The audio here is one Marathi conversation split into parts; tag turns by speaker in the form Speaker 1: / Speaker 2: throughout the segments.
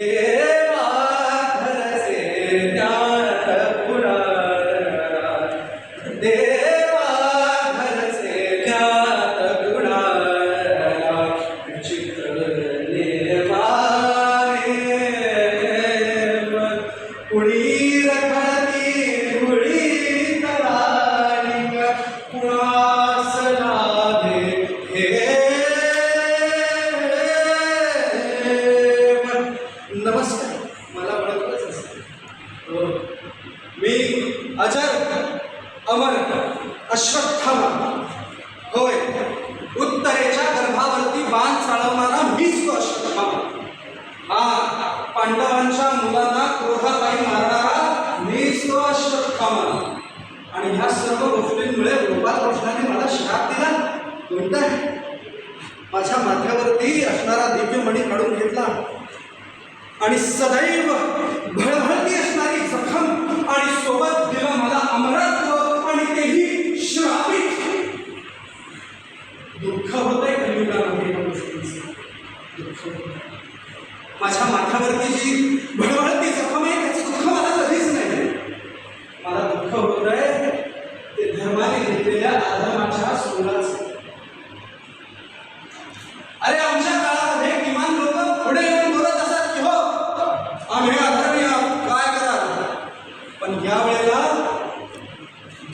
Speaker 1: Yeah. मी अजर अमर अश्वत्थामा होय उत्तरेच्या गर्भावरती बाण चालवणारा मीच तो अश्वत्थामा हा पांडवांच्या मुलांना क्रोधापायी मारणारा मीच तो अश्वत्थामा आणि ह्या सर्व गोष्टींमुळे गोपाल कृष्णाने मला श्राप दिला. कोणता? माझ्या माथ्यावरती असणारा दिव्यमणी काढून घेतला. आणि सदैव भळभळती आणि सोबत दिलं मला अमरत्व आणि तेही श्रापित दुःख होतंय कलियुगामध्ये दुःख होतंय. माझ्या माथ्यावरती जी भळभळती जखम आहे त्याचं दुःख मला कधीच नाही मला दुःख होत आहे ते धर्माने घेतलेल्या आधर्माच्या सोलाचं अरे आमच्या काळामध्ये किमान लोक पुढे येऊन बोलत असतात की हो आम्ही अधर्मी आहोत काय करा पण या वेळेला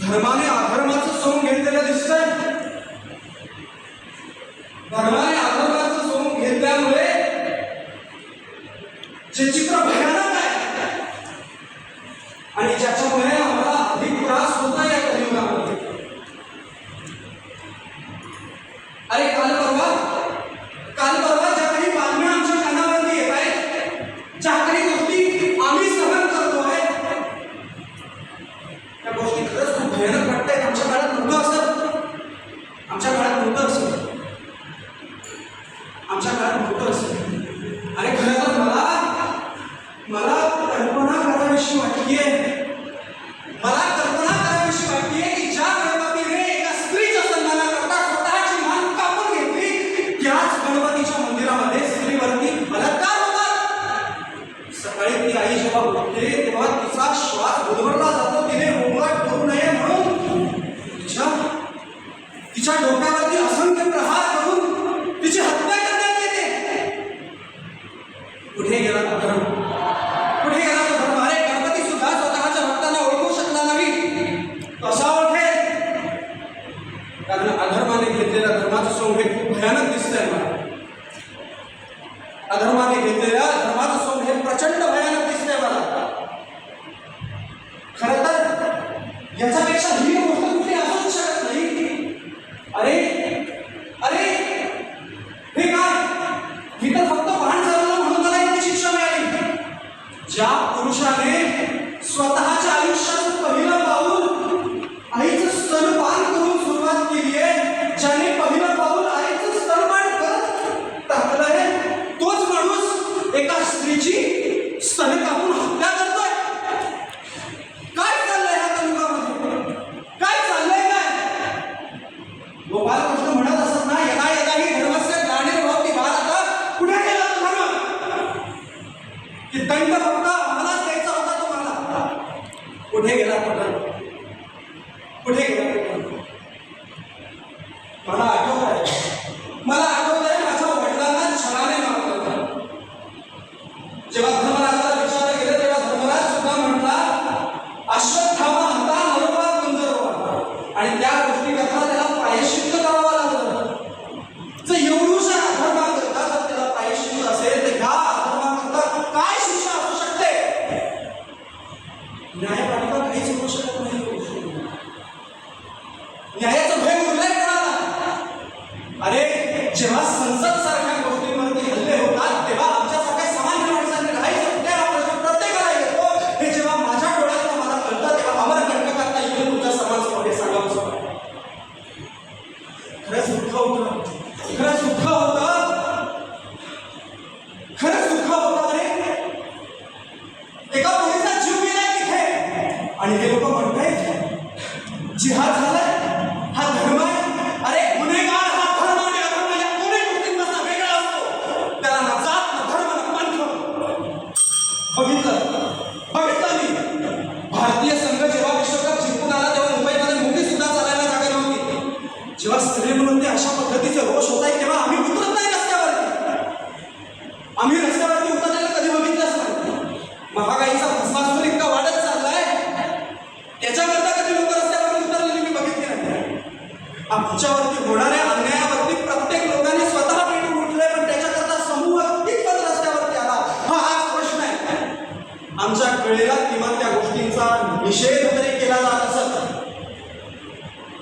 Speaker 1: धर्माने अधर्माचं सोंग घेतलेलं दिसतंय भगवान अधर्माचं सोंग घेतल्यामुळे जे चित्र भयानक तिच्या डोक्यावरती असंख्य प्रहार करून तिची हत्या करण्यात येते. कुठे गेला तो धर्म? कुठे गेला तो धर्म? अरे, गणपती सुद्धा स्वतःच्या भक्तांना ओळखू शकला नाही. कसा ओळखेल? कारण अधर्माने घेतलेल्या धर्माचं सोंग हे खूप भयानक दिसतंय मला. अधर्माने घेतलेल्या धर्माचं सोंग हे प्रचंड भयानक दिसतंय मला. खरं तर याच्यापेक्षा ही की दंड फक्त आम्हालाच द्यायचा होता तुम्हाला कुठे गेला तो कुठे गेला तो मला आठवत आहे. मला आठवत आहे माझ्या वडिलांना छळाने मारत होता जेव्हा धर्मराजाला विचारलं गेलं तेव्हा धर्मराज सुद्धा म्हटला अश्वत्थामा हाता नरोबा कुंजरोबा आणि त्या न्यायपालिका काहीच होऊ शकत नाही न्यायाचं भय उरलंय कोणाला? अरे जेव्हा संसद सारख्या गोष्टींवरती हल्ले होतात तेव्हा आमच्यासारख्या सामान्य माणसांनी राहायचं आपला प्रश्न प्रत्येकाला हे जेव्हा माझ्या डोळ्यात मला कळतं तेव्हा आम्हाला घटना करता येईल समाजामध्ये सांगावं खरंच दुःख होतं खरंच दुःख होतं. जिहाद झालाय हा धर्म आहे अरे गुन्हेगार हा धर्म आणि अधर्माच्या कोणी गोष्टींपासून वेगळा असतो त्याला ना जात ना धर्म ना पंथ बघितलं बघितलं मी भारतीय संघ जेव्हा विश्वकप जिंकून आला तेव्हा मुंबईमध्ये मुंबई सुद्धा चालायला जागा नव्हती. जेव्हा स्त्री म्हणून ते अशा पद्धतीचे रोष होत आहे तेव्हा आम्ही उतरत नाही रस्त्यावर आम्ही रस्त्या आमच्यावरती होणाऱ्या अन्यायावरती प्रत्येक लोकांनी स्वतः पेटून उठले पण त्याच्याकरता समूह कितपत रस्त्यावरती आला. हा हाच प्रश्न आहे. आमच्या वेळेला किमान त्या गोष्टींचा निषेध तरी केला जात असत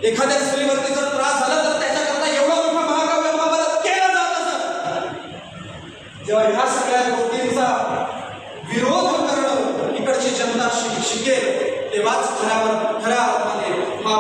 Speaker 1: एखाद्या स्त्रीवरती जर त्रास झाला तर त्याच्याकरता एवढा मोठा महाकाव्य महाभारत केलं जात असत जेव्हा ह्या सगळ्या गोष्टींचा विरोध करणं इकडची जनता शिक शिकेल तेव्हाच खऱ्यावर खऱ्या अर्थाने हा